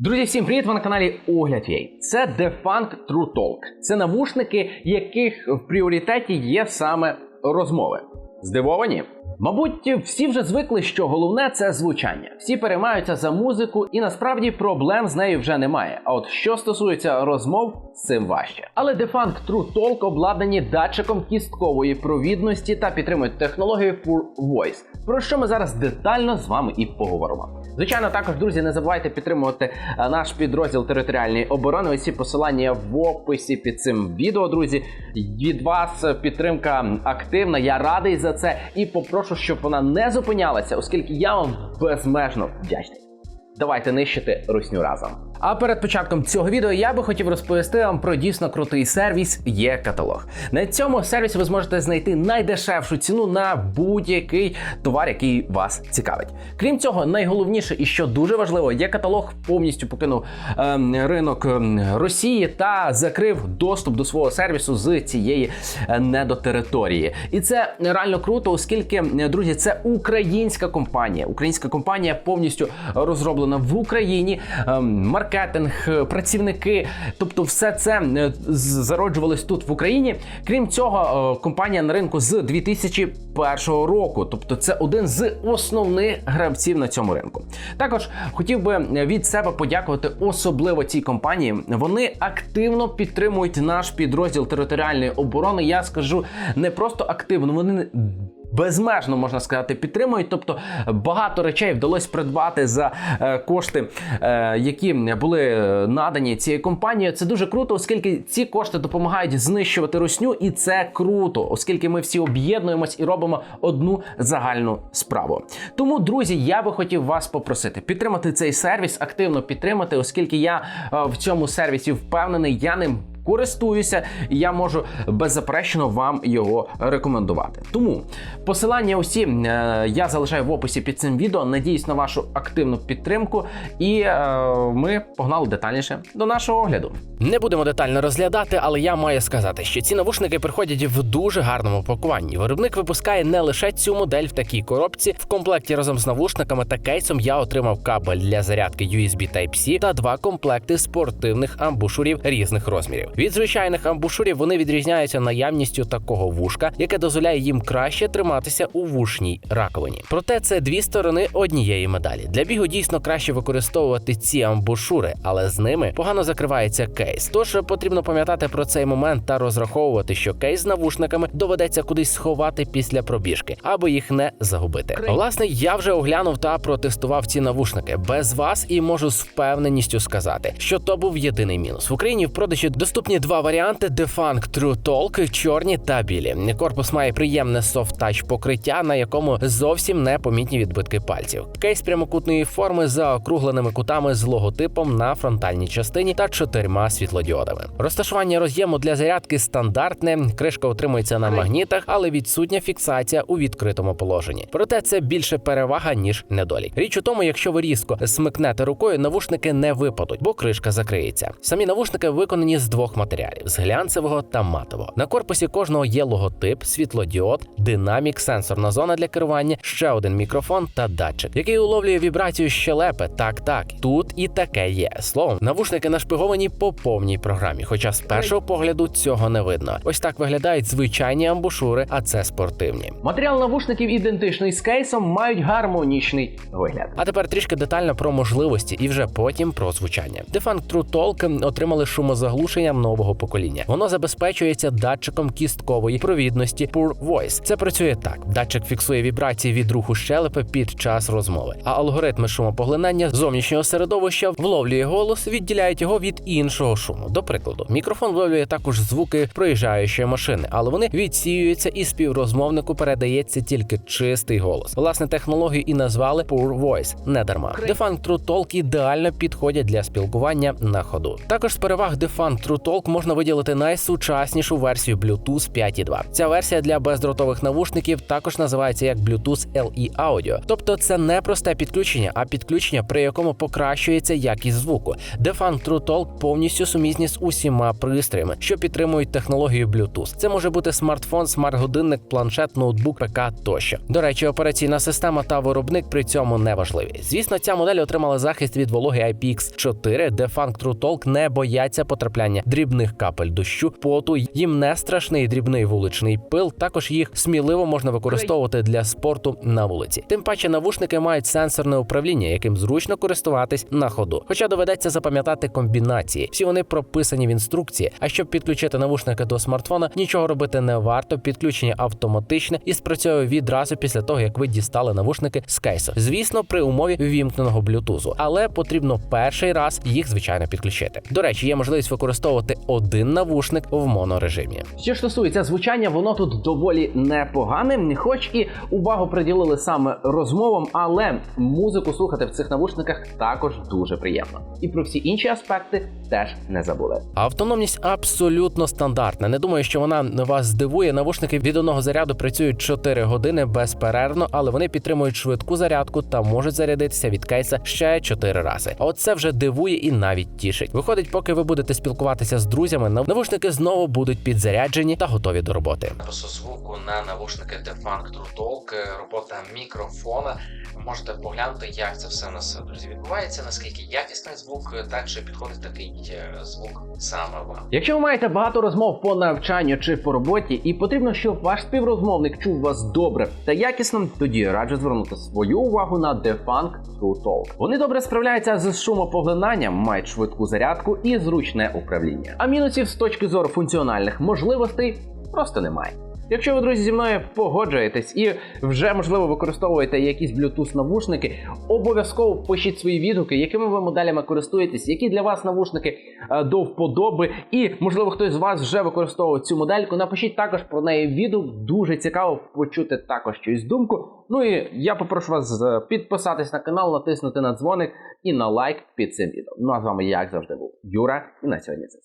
Друзі, всім привіт! Ви на каналі Огляд Єй. Це Defunk True Talk. Це навушники, яких в пріоритеті є саме розмови. Здивовані? Мабуть, всі вже звикли, що головне це звучання. Всі переймаються за музику, і насправді проблем з нею вже немає. А от що стосується розмов, з цим важче. Але Defunk True Talk обладнані датчиком кісткової провідності та підтримують технологію Pure Voice, про що ми зараз детально з вами і поговоримо. Звичайно, також, друзі, не забувайте підтримувати е, наш підрозділ територіальної оборони. Усі посилання в описі під цим відео, друзі. Від вас підтримка активна. Я радий за це і попрошу, щоб вона не зупинялася, оскільки я вам безмежно вдячний. Давайте нищити русню разом. А перед початком цього відео я би хотів розповісти вам про дійсно крутий сервіс є каталог. На цьому сервісі ви зможете знайти найдешевшу ціну на будь-який товар, який вас цікавить. Крім цього, найголовніше і що дуже важливо, є каталог повністю покинув ем, ринок ем, Росії та закрив доступ до свого сервісу з цієї е, недотериторії. І це реально круто, оскільки е, друзі, це українська компанія. Українська компанія повністю розроблена в Україні. Ем, маркетинг, е, працівники, тобто все це е, зароджувалось тут в Україні. Крім цього, е, компанія на ринку з 2001 року, тобто це один з основних гравців на цьому ринку. Також хотів би від себе подякувати особливо цій компанії. Вони активно підтримують наш підрозділ територіальної оборони. Я скажу не просто активно, вони безмежно можна сказати, підтримують. Тобто багато речей вдалося придбати за е, кошти, е, які були надані цією компанією. Це дуже круто, оскільки ці кошти допомагають знищувати русню, і це круто, оскільки ми всі об'єднуємось і робимо одну загальну справу. Тому, друзі, я би хотів вас попросити підтримати цей сервіс, активно підтримати, оскільки я е, в цьому сервісі впевнений, я ним користуюся, і я можу беззаперечно вам його рекомендувати. Тому посилання усі е, я залишаю в описі під цим відео. Надіюсь на вашу активну підтримку, і е, ми погнали детальніше до нашого огляду. Не будемо детально розглядати, але я маю сказати, що ці навушники приходять в дуже гарному пакуванні. Виробник випускає не лише цю модель в такій коробці. В комплекті разом з навушниками та кейсом я отримав кабель для зарядки USB Type-C та два комплекти спортивних амбушурів різних розмірів. Від звичайних амбушурів вони відрізняються наявністю такого вушка, яке дозволяє їм краще триматися у вушній раковині. Проте це дві сторони однієї медалі. Для бігу дійсно краще використовувати ці амбушури, але з ними погано закривається кейс. Тож потрібно пам'ятати про цей момент та розраховувати, що кейс з навушниками доведеться кудись сховати після пробіжки, аби їх не загубити. Власне, я вже оглянув та протестував ці навушники без вас і можу з впевненістю сказати, що то був єдиний мінус. В Україні в продажі доступні два варіанти: Defunk True Talk, чорні та білі. Корпус має приємне софт-тач покриття, на якому зовсім не помітні відбитки пальців. Кейс прямокутної форми за округленими кутами з логотипом на фронтальній частині та чотирма світлодіодами. Розташування роз'єму для зарядки стандартне. Кришка утримується на магнітах, але відсутня фіксація у відкритому положенні. Проте це більше перевага ніж недолік. Річ у тому, якщо ви різко смикнете рукою, навушники не випадуть, бо кришка закриється. Самі навушники виконані з двох матеріалів: з глянцевого та матового. На корпусі кожного є логотип, світлодіод, динамік, сенсорна зона для керування, ще один мікрофон та датчик, який уловлює вібрацію щелепи. Так, так, тут і таке є. Словом, навушники нашпиговані по повній програмі, хоча з першого погляду цього не видно. Ось так виглядають звичайні амбушури, а це спортивні. Матеріал навушників ідентичний з кейсом, мають гармонічний вигляд. А тепер трішки детально про можливості і вже потім про звучання. Defunk True Talk отримали шумозаглушенням нового покоління. Воно забезпечується датчиком кісткової провідності Pure Voice. Це працює так: датчик фіксує вібрації від руху щелепи під час розмови, а алгоритми шумопоглинання зовнішнього середовища вловлює голос, відділяють його від іншого шуму. До прикладу, мікрофон вловлює також звуки проїжджаючої машини, але вони відсіюються і співрозмовнику передається тільки чистий голос. Власне, технологію і назвали Pure Voice не дарма. Defunk True Talk ідеально підходять для спілкування на ходу. Також з переваг Defunk True Talk можна виділити найсучаснішу версію Bluetooth 5.2. Ця версія для бездротових навушників також називається як Bluetooth LE Audio. Тобто це не просте підключення, а підключення, при якому покращується якість звуку. Defunk True Talk повністю сумісні з усіма пристроями, що підтримують технологію Bluetooth. Це може бути смартфон, смарт-годинник, планшет, ноутбук, ПК тощо. До речі, операційна система та виробник при цьому не важливі. Звісно, ця модель отримала захист від вологи IPX4, де Funk True Talk не бояться потрапляння дрібних капель дощу, поту. Їм не страшний дрібний вуличний пил. Також їх сміливо можна використовувати для спорту на вулиці. Тим паче навушники мають сенсорне управління, яким зручно користуватись на ходу. Хоча доведеться запам'ятати комбінації. Всі вони прописані в інструкції. А щоб підключити навушники до смартфона, нічого робити не варто. Підключення автоматичне і спрацьовує відразу після того, як ви дістали навушники з кейсу. Звісно, при умові ввімкненого блютузу, але потрібно перший раз їх звичайно підключити. До речі, є можливість використовувати один навушник в монорежимі. Що ж стосується звучання, воно тут доволі непогане, хоч і увагу приділили саме розмовам, але музику слухати в цих навушниках також дуже приємно. І про всі інші аспекти теж не забули. Автономність абсолютно стандартна. Не думаю, що вона вас здивує. Навушники від одного заряду працюють 4 години безперервно, але вони підтримують швидку зарядку та можуть зарядитися від кейса ще 4 рази. А от це вже дивує і навіть тішить. Виходить, поки ви будете спілкуватися з друзями, навушники знову будуть підзаряджені та готові до роботи. Запису звуку на навушники Defunk True Talk, е, робота мікрофона. Можете поглянути, як це все у нас друзі відбувається, наскільки якісний звук, е, так чи підходить такий е, звук саме вам. Якщо ви маєте багато розмов по навчанню чи по роботі, і потрібно, щоб ваш співрозмовник чув вас добре та якісно, тоді раджу звернути свою увагу на Defunk True Talk. Вони добре справляються з шумопоглинанням, мають швидку зарядку і зручне управління. А мінусів з точки зору функціональних можливостей просто немає. Якщо ви, друзі, зі мною погоджуєтесь і вже можливо використовуєте якісь Bluetooth навушники, обов'язково пишіть свої відгуки, якими ви моделями користуєтесь, які для вас навушники е, до вподоби, і можливо хтось з вас вже використовував цю модельку. Напишіть також про неї відгук. Дуже цікаво почути також чиюсь думку. Ну і я попрошу вас е, підписатись на канал, натиснути на дзвоник і на лайк під цим відео. Ну а з вами, як завжди, був Юра, і на сьогодні це.